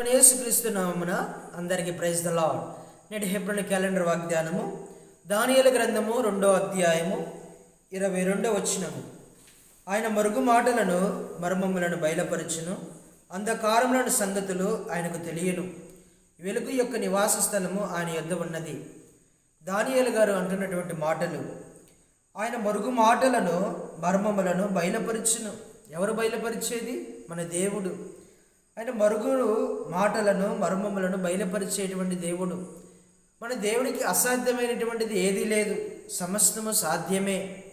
ప్రభు యేసుక్రీస్తు అందరికీ praise the lord నేటి హెబ్రోని క్యాలెండర్ వాగ్దానము దానియల గ్రంథము రెండో అధ్యాయము ఇరవై రెండో వచ్చినము ఆయన మరుగు మాటలను మర్మములను బయలుపరచును అంధకారములను సంగతులు ఆయనకు తెలియను. వెలుగు యొక్క నివాస స్థలము ఆయన యొద్ద ఉన్నది. దానియేలు గారు అంటున్నటువంటి మాటలు ఆయన మరుగు మాటలను మర్మములను బయలుపరచును. ఎవరు బయలుపరిచేది? మన దేవుడు. ఆయన మరుగుడు మాటలను మర్మములను బయలుపరిచేటువంటి దేవుడు. మన దేవుడికి అసాధ్యమైనటువంటిది ఏదీ లేదు. సమస్తము సాధ్యమే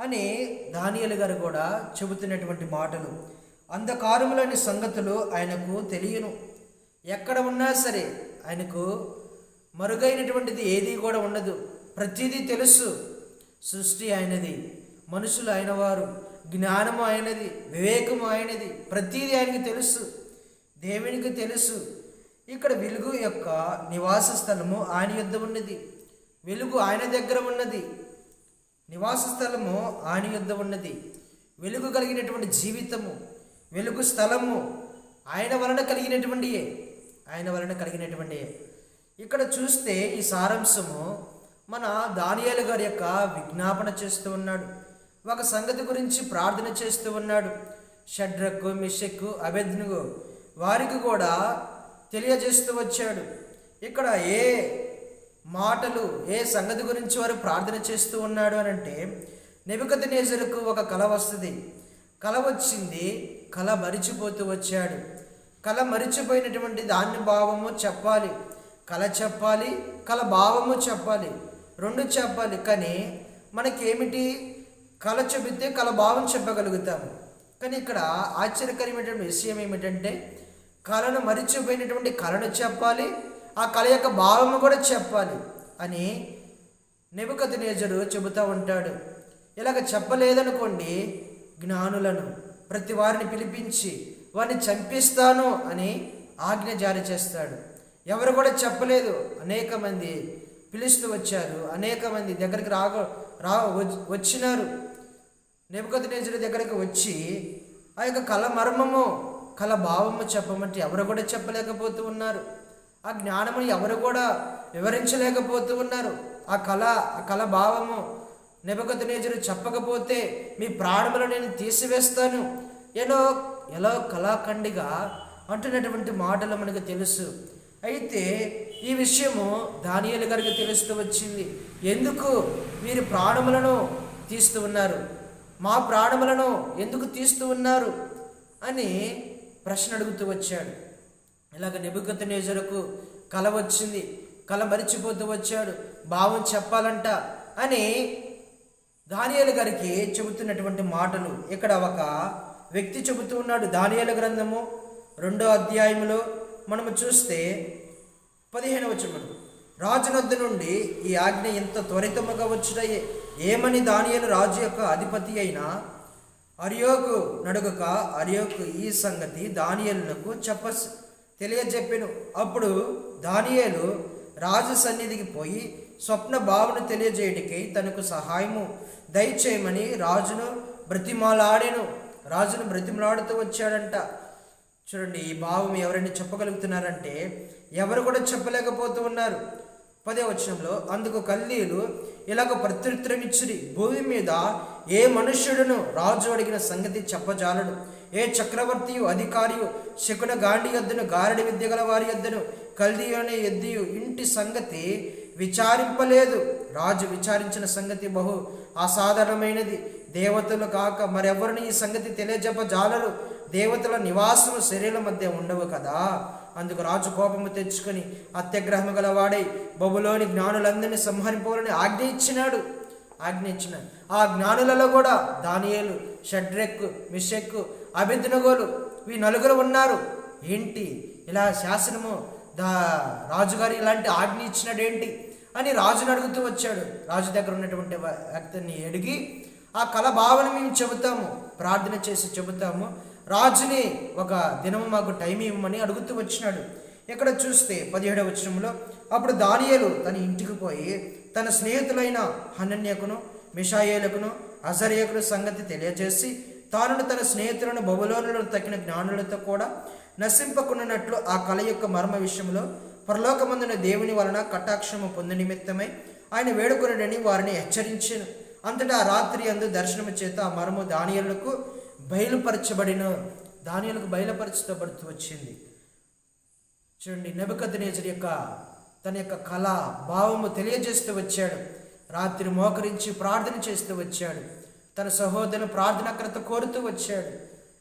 అని దానియలు గారు కూడా చెబుతున్నటువంటి మాటలు. అంధకారములని సంగతులు ఆయనకు తెలియను. ఎక్కడ ఉన్నా సరే ఆయనకు మరుగైనటువంటిది ఏదీ కూడా ఉండదు. ప్రతిదీ తెలుసు. సృష్టి ఆయనది మనుషులు ఆయన వారు జ్ఞానము ఆయనది వివేకము ఆయనది ప్రతిదీ ఆయనకి తెలుసు. దేవునికి తెలుసు. ఇక్కడ వెలుగు యొక్క నివాస స్థలము ఆయన యుద్ధ ఉన్నది. వెలుగు ఆయన దగ్గర ఉన్నది. నివాస స్థలము ఆయన యుద్ధ ఉన్నది. వెలుగు కలిగినటువంటి జీవితము వెలుగు స్థలము ఆయన వలన కలిగినటువంటి ఆయన వలన కలిగినటువంటి ఇక్కడ చూస్తే ఈ సారాంశము మన దానియాలు గారి యొక్క విజ్ఞాపన చేస్తూ ఉన్నాడు. ఒక సంగతి గురించి ప్రార్థన చేస్తూ ఉన్నాడు. షడ్రకు మిషక్కు అభెజ్ఞకు వారికి కూడా తెలియజేస్తూ వచ్చాడు. ఇక్కడ ఏ మాటలు ఏ సంగతి గురించి వారు ప్రార్థన చేస్తూ ఉన్నాడు అని అంటే నెబద్ నేజరుకు ఒక కళ వస్తుంది. కళ వచ్చింది కళ మరిచిపోతూ వచ్చాడు. కళ మరిచిపోయినటువంటి దాన్ని భావము చెప్పాలి. కళ చెప్పాలి కళ భావము చెప్పాలి. రెండు చెప్పాలి కానీ మనకేమిటి? కళ చెబితే కళ భావం చెప్పగలుగుతాము. కానీ ఇక్కడ ఆశ్చర్యకరమైనటువంటి విషయం ఏమిటంటే కళను మరిచిపోయినటువంటి కళను చెప్పాలి ఆ కళ యొక్క భావము కూడా చెప్పాలి అని నెబద్ నేజరు చెబుతూ ఉంటాడు. ఇలాగ చెప్పలేదనుకోండి జ్ఞానులను ప్రతి వారిని పిలిపించి వారిని చంపిస్తాను అని ఆజ్ఞ జారీ చేస్తాడు. ఎవరు కూడా చెప్పలేదు. అనేక మంది పిలుస్తూ వచ్చారు. అనేక మంది దగ్గరికి రాగ రా వచ్చినారు. నెబద్ నేజరు దగ్గరికి వచ్చి ఆ యొక్క కళ మర్మము కళ భావము చెప్పమంటే ఎవరు కూడా చెప్పలేకపోతూ ఉన్నారు. ఆ జ్ఞానముని ఎవరు కూడా వివరించలేకపోతూ ఉన్నారు. ఆ కళ ఆ కళ భావము నెబద్ నేజరు చెప్పకపోతే మీ ప్రాణములు నేను తీసివేస్తాను. ఏదో ఎలా కళాఖండిగా అంటున్నటువంటి మాటలు మనకు తెలుసు. అయితే ఈ విషయము దానియలు గారికి తెలుస్తూ వచ్చింది. ఎందుకు వీరి ప్రాణములను తీస్తూ ఉన్నారు? మా ప్రాణములను ఎందుకు తీస్తూ ఉన్నారు? అని ప్రశ్న అడుగుతూ వచ్చాడు. ఇలాగ నిబుకత నేజరకు కల వచ్చింది. కల మరిచిపోతూ వచ్చాడు. భావం చెప్పాలంట అని దానియాల గారికి చెబుతున్నటువంటి మాటలు ఇక్కడ ఒక వ్యక్తి చెబుతూ ఉన్నాడు. దానియాల గ్రంథము రెండో అధ్యాయంలో మనము చూస్తే పదిహేను వచ్చినప్పుడు రాజునద్ద నుండి ఈ ఆజ్ఞ ఇంత త్వరితముగా వచ్చుటయే. ఏమని దానియలు రాజు యొక్క అధిపతి అయినా అరియోకు నడుగక అరియోకు ఈ సంగతి దానియలునకు చెప్ప తెలియజెప్పెను. అప్పుడు దానియేలు రాజు సన్నిధికి పోయి స్వప్న భావన తెలియజేయటికై తనకు సహాయము దయచేయమని రాజును బ్రతిమాలాడెను. రాజును బ్రతిమలాడుతూ వచ్చాడంట. చూడండి ఈ భావం ఎవరైనా చెప్పగలుగుతున్నారంటే ఎవరు కూడా చెప్పలేకపోతూ ఉన్నారు. పదే వచనంలో అందుకు కల్లీలు ఇలాగ ప్రత్యుత్తరమిచ్చిరి భూమి మీద ఏ మనుష్యుడును రాజు అడిగిన సంగతి చెప్పజాలడు. ఏ చక్రవర్తియు అధికారియు శకున గాండి ఎద్దును గారడి విద్య గల వారి ఎద్దును కల్దీ అనే ఎద్దియు ఇంటి సంగతి విచారింపలేదు. రాజు విచారించిన సంగతి బహు అసాధారణమైనది. దేవతలు కాక మరెవరిని ఈ సంగతి తెలియజెప్పజాలరు? దేవతల నివాసము శరీరం మధ్య ఉండవు కదా? అందుకు రాజు కోపము తెచ్చుకొని అత్యగ్రహము గలవాడై బొబులోని జ్ఞానులందరినీ సంహరింపాలని ఆజ్ఞ ఇచ్చినాడు. ఆజ్ఞ ఇచ్చినాడు ఆ జ్ఞానులలో కూడా దానియేలు షడ్రెక్ మిషెక్ అభిద్నగోలు ఈ నలుగురు ఉన్నారు. ఏంటి? ఇలా శాసనము దా రాజుగారు ఇలాంటి ఆజ్ఞ ఇచ్చినాడు ఏంటి అని రాజుని అడుగుతూ వచ్చాడు. రాజు దగ్గర ఉన్నటువంటి వ్యక్తిని అడిగి ఆ కళ భావన మేము చెబుతాము ప్రార్థన చేసి చెబుతాము. రాజుని ఒక దినము మాకు టైం ఇవ్వమని అడుగుతూ వచ్చినాడు. ఇక్కడ చూస్తే పదిహేడవ వచనంలో అప్పుడు దానియలు తన ఇంటికి పోయి తన స్నేహితులైన హనన్యకును మిషాయేలకును అజరేకును సంగతి తెలియజేసి తాను తన స్నేహితులను బబులోనులను తగిన జ్ఞానులతో కూడా నశింపకున్నట్లు ఆ కళ యొక్క మర్మ విషయంలో పరలోకమందున దేవుని వలన కటాక్షము పొందు నిమిత్తమై ఆయన వేడుకొనడని వారిని హెచ్చరించాను. అంతటా రాత్రి అందు దర్శనము చేత ఆ మర్మ దానియలకు బయలుపరచబడిన దానియలకు బయలుపరచబడుతూ వచ్చింది. చూడండి నెబుకద్నేజర్ యొక్క తన యొక్క కళ భావము తెలియజేస్తూ వచ్చాడు. రాత్రి మోకరించి ప్రార్థన చేస్తూ వచ్చాడు. తన సహోదరుని ప్రార్థనకర్త కోరుతూ వచ్చాడు.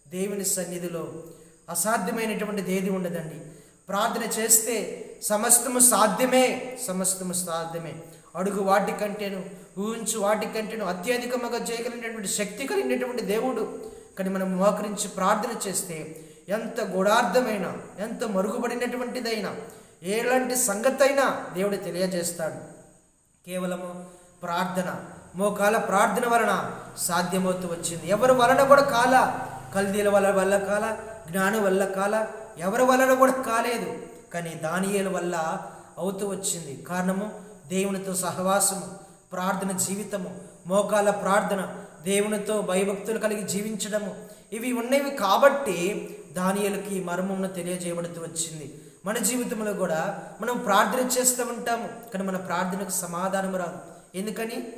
దేవుని సన్నిధిలో అసాధ్యమైనటువంటిది ఏది ఉండదండి. ప్రార్థన చేస్తే సమస్తము సాధ్యమే సమస్తము సాధ్యమే. అడుగు వాటికంటేను ఊహించు వాటికంటేను అత్యధికముగా చేయగలిగినటువంటి శక్తి కలిగినటువంటి దేవుడు. కానీ మనం మోకరించి ప్రార్థన చేస్తే ఎంత గూఢార్థమైన ఎంత మరుగుపడినటువంటిదైనా ఎలాంటి సంగతైనా దేవుడు తెలియజేస్తాడు. కేవలము ప్రార్థన మోకాల ప్రార్థన వలన సాధ్యమవుతూ వచ్చింది. ఎవరి వలన కూడా కాల కల్దీల వల్ల వల్ల కాల జ్ఞానం వల్ల కాల ఎవరి వలన కూడా కాలేదు. కానీ దానియేల వల్ల అవుతూ వచ్చింది. కారణము దేవునితో సహవాసము ప్రార్థన జీవితము మోకాల ప్రార్థన దేవునితో భయభక్తులు కలిగి జీవించడము ఇవి ఉన్నవి కాబట్టి దానియలకి మర్మమును తెలియజేయబడుతూ వచ్చింది. మన జీవితంలో కూడా మనం ప్రార్థన చేస్తూ ఉంటాము కానీ మన ప్రార్థనకు సమాధానం రాదు. ఎందుకని?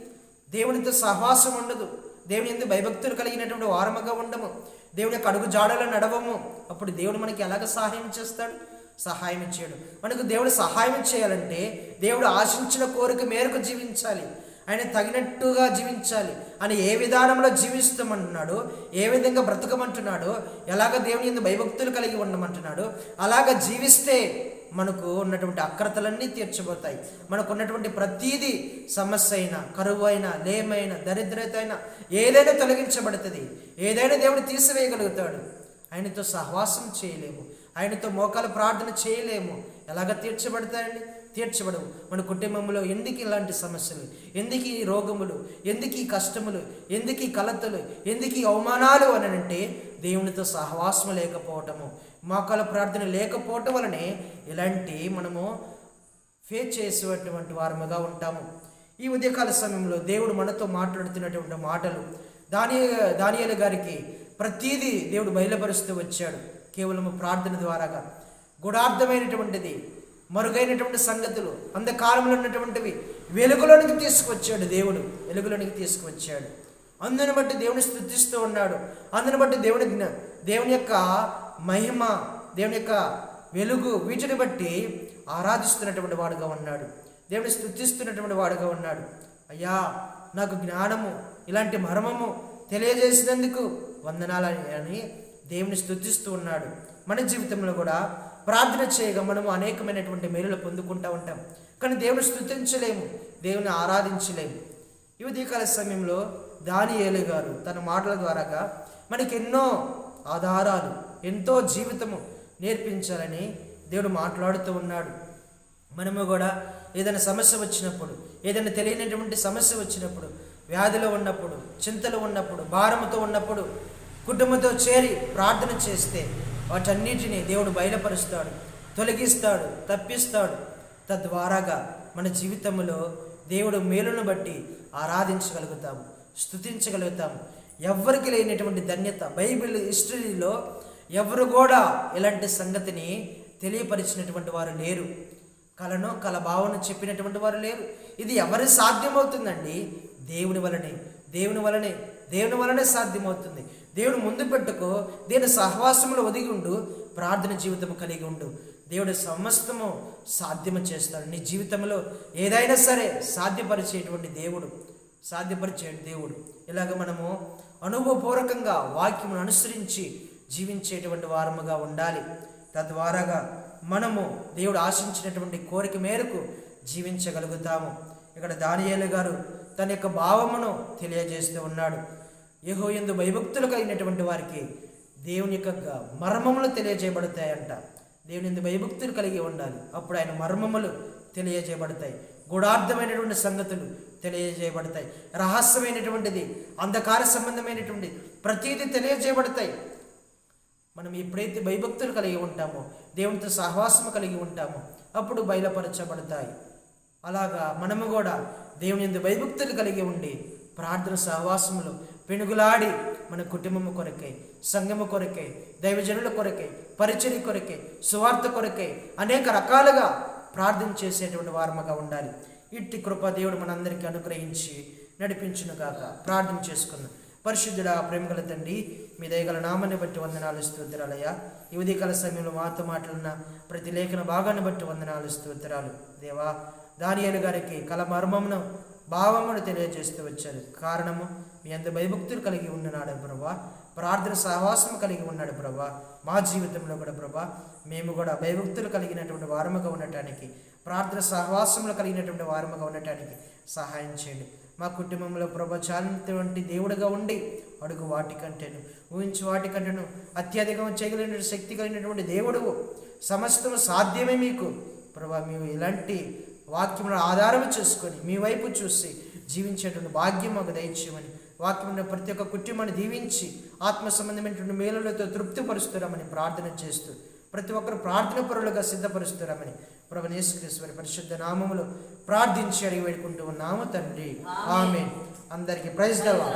దేవునితో సహవాసం ఉండదు. దేవుని ఎందుకు భయభక్తులు కలిగినటువంటి వారముగా ఉండము. దేవుని యొక్క అడుగు జాడలో నడవము. అప్పుడు దేవుడు మనకి ఎలాగ సహాయం చేస్తాడు? సహాయం చేయడు. మనకు దేవుడు సహాయం చేయాలంటే దేవుడు ఆశించిన కోరిక మేరకు జీవించాలి. ఆయన తగినట్టుగా జీవించాలి. ఆయన ఏ విధానంలో జీవిస్తామంటున్నాడు ఏ విధంగా బ్రతకమంటున్నాడు ఎలాగ దేవుని ఎందు భయభక్తులు కలిగి ఉండమంటున్నాడు అలాగ జీవిస్తే మనకు ఉన్నటువంటి అక్రతలన్నీ తీర్చబోతాయి. మనకు ఉన్నటువంటి ప్రతీది సమస్య అయినా కరువు అయినా లేమైనా దరిద్రత అయినా ఏదైనా తొలగించబడుతుంది. ఏదైనా దేవుడు తీసివేయగలుగుతాడు. ఆయనతో సహవాసం చేయలేము. ఆయనతో మోకాలు ప్రార్థన చేయలేము. ఎలాగ తీర్చబడతాయండి? తీర్చబడవు. మన కుటుంబంలో ఎందుకు ఇలాంటి సమస్యలు? ఎందుకు ఈ రోగములు? ఎందుకు ఈ కష్టములు? ఎందుకు ఈ కలతలు? ఎందుకు ఈ అవమానాలు అని అంటే దేవునితో సహవాసం లేకపోవటము. మోకాల ప్రార్థన లేకపోవటం వలనే ఇలాంటి మనము ఫేస్ చేసేటువంటి వారముగా ఉంటాము. ఈ ఉదయకాల సమయంలో దేవుడు మనతో మాట్లాడుతున్నటువంటి మాటలు. దాని దానియలు గారికి ప్రతీదీ దేవుడు బయలుపరుస్తూ వచ్చాడు. కేవలము ప్రార్థన ద్వారాగా. గుడార్థమైనటువంటిది మరుగైనటువంటి సంగతులు అంధకారంలో ఉన్నటువంటివి వెలుగులోనికి తీసుకొచ్చాడు దేవుడు. వెలుగులోనికి తీసుకువచ్చాడు అందుని బట్టి దేవుని స్థుతిస్తూ ఉన్నాడు. అందుని బట్టి దేవుని జ్ఞ- దేవుని యొక్క మహిమ దేవుని యొక్క వెలుగు వీటిని బట్టి ఆరాధిస్తున్నటువంటి వాడుగా ఉన్నాడు. దేవుని స్థుతిస్తున్నటువంటి వాడుగా ఉన్నాడు. అయ్యా నాకు జ్ఞానము ఇలాంటి మర్మము తెలియజేసినందుకు వందనాలు అని దేవుని స్థుతిస్తూ ఉన్నాడు. మన జీవితంలో కూడా ప్రార్థన చేయగా మనము అనేకమైనటువంటి మేలులు పొందుకుంటూ ఉంటాం. కానీ దేవుని స్థుతించలేము దేవుని ఆరాధించలేము. ఈ సమయంలో సమయంలో ఏలు గారు తన మాటల ద్వారాగా మనకి ఎన్నో ఆధారాలు ఎంతో జీవితము నేర్పించాలని దేవుడు మాట్లాడుతూ ఉన్నాడు. మనము కూడా ఏదైనా సమస్య వచ్చినప్పుడు ఏదైనా తెలియనటువంటి సమస్య వచ్చినప్పుడు వ్యాధిలో ఉన్నప్పుడు చింతలు ఉన్నప్పుడు భారముతో ఉన్నప్పుడు కుటుంబంతో చేరి ప్రార్థన చేస్తే వాటన్నిటినీ దేవుడు బయలుపరుస్తాడు తొలగిస్తాడు తప్పిస్తాడు. తద్వారాగా మన జీవితంలో దేవుడు మేలును బట్టి ఆరాధించగలుగుతాము స్థుతించగలుగుతాము ఎవరికి లేనటువంటి ధన్యత బైబిల్ హిస్టరీలో ఎవరు కూడా ఇలాంటి సంగతిని తెలియపరిచినటువంటి వారు లేరు. కలను కల భావన చెప్పినటువంటి వారు లేరు. ఇది ఎవరి సాధ్యమవుతుందండి? దేవుని వలనే దేవుని వలనే దేవుని వలనే సాధ్యమవుతుంది. దేవుడు ముందు పెట్టుకో దేవుని సహవాసములు ఒదిగి ఉండు ప్రార్థన జీవితం కలిగి ఉండు. దేవుడు సమస్తము సాధ్యము చేస్తాడు. నీ జీవితంలో ఏదైనా సరే సాధ్యపరిచేటువంటి దేవుడు సాధ్యపరిచే దేవుడు. ఇలాగ మనము అనుభవపూర్వకంగా వాక్యమును అనుసరించి జీవించేటువంటి వారముగా ఉండాలి. తద్వారాగా మనము దేవుడు ఆశించినటువంటి కోరిక మేరకు జీవించగలుగుతాము. ఇక్కడ దానియేలు గారు తన యొక్క భావమును తెలియజేస్తూ ఉన్నాడు. యహో ఎందు భయభక్తులు కలిగినటువంటి వారికి దేవుని యొక్క మర్మములు తెలియజేయబడతాయంట. దేవుని ఎందు భయభక్తులు కలిగి ఉండాలి. అప్పుడు ఆయన మర్మములు తెలియజేయబడతాయి. గూఢార్థమైనటువంటి సంగతులు తెలియజేయబడతాయి. రహస్యమైనటువంటిది అంధకార సంబంధమైనటువంటి ప్రతీది తెలియజేయబడతాయి. మనం ఎప్పుడైతే భయభక్తులు కలిగి ఉంటామో దేవునితో సహవాసము కలిగి ఉంటామో అప్పుడు బయలుపరచబడతాయి. అలాగా మనము కూడా దేవుని ఎందు భయభక్తులు కలిగి ఉండి ప్రార్థన సహవాసములు పెనుగులాడి మన కుటుంబము కొరకై సంఘము కొరకై దైవజనుల కొరకై పరిచయ కొరకే సువార్త కొరకే అనేక రకాలుగా ప్రార్థన చేసేటువంటి వారముగా ఉండాలి. ఇట్టి కృప దేవుడు మనందరికీ అనుగ్రహించి నడిపించునుగాక. ప్రార్థన చేసుకుందాం. పరిశుద్ధుడా ప్రేమగల తండ్రి మీ దయగల నామాన్ని బట్టి వందనాలు స్తోత్రాలయ్యా. యువతి కల సమయంలో మాతో మాట్లాడిన ప్రతి లేఖన భాగాన్ని బట్టి వందనాలు స్తోత్రాలు. దేవా దానియేలు గారికి కల మర్మమును భావమును తెలియజేస్తూ వచ్చారు. కారణము మీ అంత భయభక్తులు కలిగి ఉన్నాడు ప్రభా ప్రార్థన సహవాసం కలిగి ఉన్నాడు ప్రభా మా జీవితంలో కూడా ప్రభా మేము కూడా భయభక్తులు కలిగినటువంటి వారముగా ఉండటానికి ప్రార్థన సహవాసములు కలిగినటువంటి వారముగా ఉండటానికి సహాయం చేయండి. మా కుటుంబంలో ప్రభ చాలినటువంటి దేవుడిగా ఉండి అడుగు వాటికంటేను ఊహించి వాటికంటేను అత్యధికం చేయగలిగిన శక్తి కలిగినటువంటి దేవుడు సమస్తము సాధ్యమే మీకు. ప్రభా మేము ఇలాంటి వాక్యములను ఆధారం చేసుకొని మీ వైపు చూసి జీవించేటువంటి భాగ్యం మాకు దయచేయమని వాక్యమున్న ప్రతి ఒక్క కుటుంబాన్ని దీవించి ఆత్మ సంబంధమైనటువంటి మేలులతో తృప్తిపరుస్తున్నామని ప్రార్థన చేస్తూ ప్రతి ఒక్కరు ప్రార్థన పరులుగా సిద్ధపరుస్తున్నామని ప్రభు యేసుక్రీశ్వరి పరిశుద్ధ నామములో ప్రార్థించి అడిగి వేడుకుంటూ ఉన్నాము తండ్రి. ఆమె అందరికీ ప్రైజ్ దవా